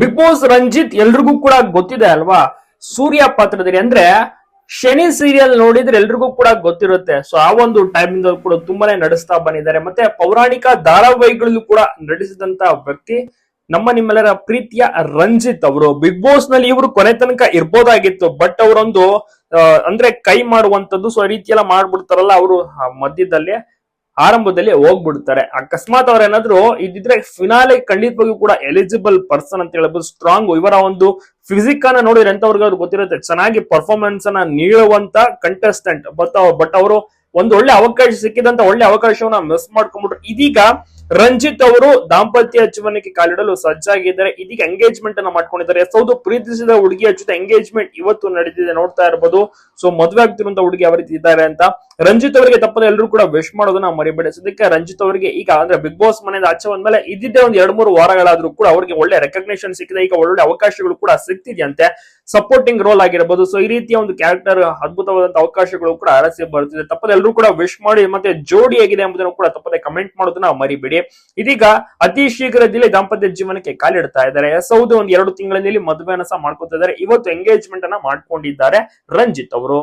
Big boss Ranjit ಎಲ್ರಿಗೂ ಕೂಡ ಗೊತ್ತಿದೆ ಅಲ್ವಾ? ಸೂರ್ಯ ಪಾತ್ರದಲ್ಲಿ ಅಂದ್ರೆ ಶನಿ ಸೀರಿಯಲ್ ನೋಡಿದ್ರೆ ಎಲ್ರಿಗೂ ಕೂಡ ಗೊತ್ತಿರುತ್ತೆ. ಸೊ ಆ ಒಂದು ಟೈಮ್ ಇಂದ ಕೂಡ ತುಂಬಾನೇ ನಡೆಸ್ತಾ ಬಂದಿದ್ದಾರೆ. ಮತ್ತೆ ಪೌರಾಣಿಕ ಧಾರಾವಾಹಿಗಳಲ್ಲೂ ಕೂಡ ನಡೆಸಿದಂತ ವ್ಯಕ್ತಿ ನಮ್ಮ ನಿಮ್ಮೆಲ್ಲರ ಪ್ರೀತಿಯ ರಂಜಿತ್ ಅವರು. ಬಿಗ್ ಬಾಸ್ನಲ್ಲಿ ಇವರು ಕೊನೆ ತನಕ ಇರ್ಬೋದಾಗಿತ್ತು. ಬಟ್ ಅವರೊಂದು ಅಂದ್ರೆ ಕೈ ಮಾಡುವಂತದ್ದು ಸೊ ಆ ರೀತಿ ಎಲ್ಲ ಮಾಡ್ಬಿಡ್ತಾರಲ್ಲ ಅವರು ಮಧ್ಯದಲ್ಲಿ. ಆರಂಭದಲ್ಲಿ ಹೋಗ್ಬಿಡ್ತಾರೆ. ಅಕಸ್ಮಾತ್ ಅವ್ರೇನಾದ್ರು ಇದಿದ್ರೆ ಫಿನಾಲೆ ಖಂಡಿತವಾಗಿಯೂ ಕೂಡ ಎಲಿಜಿಬಲ್ ಪರ್ಸನ್ ಅಂತ ಹೇಳ್ಬೋದು ಸ್ಟ್ರಾಂಗ್ ಇವರ ಒಂದು ಫಿಸಿಕ್ ಅನ್ನ ನೋಡಿದ್ರೆ ಎಂತವ್ರಿಗೆ ಅವ್ರಿಗೆ ಗೊತ್ತಿರುತ್ತೆ. ಚೆನ್ನಾಗಿ ಪರ್ಫಾರ್ಮೆನ್ಸ್ ಅನ್ನ ನೀಡುವಂತ ಕಂಟೆಸ್ಟೆಂಟ್ ಬಟ್ ಬಟ್ ಅವರು ಒಂದು ಒಳ್ಳೆ ಅವಕಾಶ ಸಿಕ್ಕಿದಂತ ಒಳ್ಳೆ ಅವಕಾಶವನ್ನ ಮಿಸ್ ಮಾಡ್ಕೊಂಡ್ಬಿಟ್ರು. ಇದೀಗ ರಂಜಿತ್ ಅವರು ದಾಂಪತ್ಯ ಜೀವನಕ್ಕೆ ಕಾಲಿಡಲು ಸಜ್ಜಾಗಿದ್ದಾರೆ. ಇದೀಗ ಎಂಗೇಜ್ಮೆಂಟ್ ಅನ್ನ ಮಾಡ್ಕೊಂಡಿದ್ದಾರೆ. ಸೌದು ಪ್ರೀತಿಸಿದ ಹುಡುಗಿಯ ಜೊತೆ ಎಂಗೇಜ್ಮೆಂಟ್ ಇವತ್ತು ನಡೆದಿದೆ ನೋಡ್ತಾ ಇರಬಹುದು ಸೊ ಮದುವೆ ಆಗ್ತಿರುವಂತ ಹುಡುಗಿ ಯಾವ ರೀತಿ ಇದ್ದಾರೆ ಅಂತ ರಂಜಿತ್ ಅವರಿಗೆ ತಪ್ಪದೆ ಎಲ್ಲರೂ ಕೂಡ ವಿಶ್ ಮಾಡೋದನ್ನ ಮರಿಬೇಡಿ. ಅದಕ್ಕೆ ರಂಜಿತ್ ಅವರಿಗೆ ಈಗ ಅಂದ್ರೆ ಬಿಗ್ ಬಾಸ್ ಮನೆಯಿಂದ ಆಚೆ ಬಂದ್ಮೇಲೆ ಇದ್ದಿದ್ದೇ ಒಂದು ಎರಡ್ ಮೂರು ವಾರಗಳಾದ್ರೂ ಕೂಡ ಅವರಿಗೆ ಒಳ್ಳೆ ರೆಕಗ್ನೇಷನ್ ಸಿಕ್ಕಿದೆ. ಈಗ ಒಳ್ಳೆ ಅವಕಾಶಗಳು ಕೂಡ ಸಿಗ್ತಿದೆಯಂತೆ ಸಪೋರ್ಟಿಂಗ್ ರೋಲ್ ಆಗಿರಬಹುದು ಸೊ ಈ ರೀತಿಯ ಒಂದು ಕ್ಯಾರೆಕ್ಟರ್ ಅದ್ಭುತವಾದಂತ ಅವಕಾಶಗಳು ಕೂಡ ಅರಸಿ ಬರ್ತಿದೆ. ತಪ್ಪದೆ ಎಲ್ಲರೂ ಕೂಡ ವಿಶ್ ಮಾಡಿ ಮತ್ತೆ ಜೋಡಿ ಆಗಿದೆ ಎಂಬುದನ್ನು ಕೂಡ ತಪ್ಪದೆ ಕಮೆಂಟ್ ಮಾಡೋದನ್ನ ಮರಿಬೇಡಿ. ಇದೀಗ ಅತಿ ಶೀಘ್ರದಲ್ಲಿ ದಾಂಪತ್ಯ ಜೀವನಕ್ಕೆ ಕಾಲಿಡ್ತಾ ಇದ್ದಾರೆ. ಎಸ್ ಹೌದು ಒಂದು ಎರಡು ತಿಂಗಳಲ್ಲಿ ಮದುವೆನ ಸಹ ಮಾಡ್ಕೊತಾ ಇದ್ದಾರೆ. ಇವತ್ತು ಎಂಗೇಜ್ಮೆಂಟ್ ಅನ್ನ ಮಾಡ್ಕೊಂಡಿದ್ದಾರೆ ರಂಜಿತ್ ಅವರು.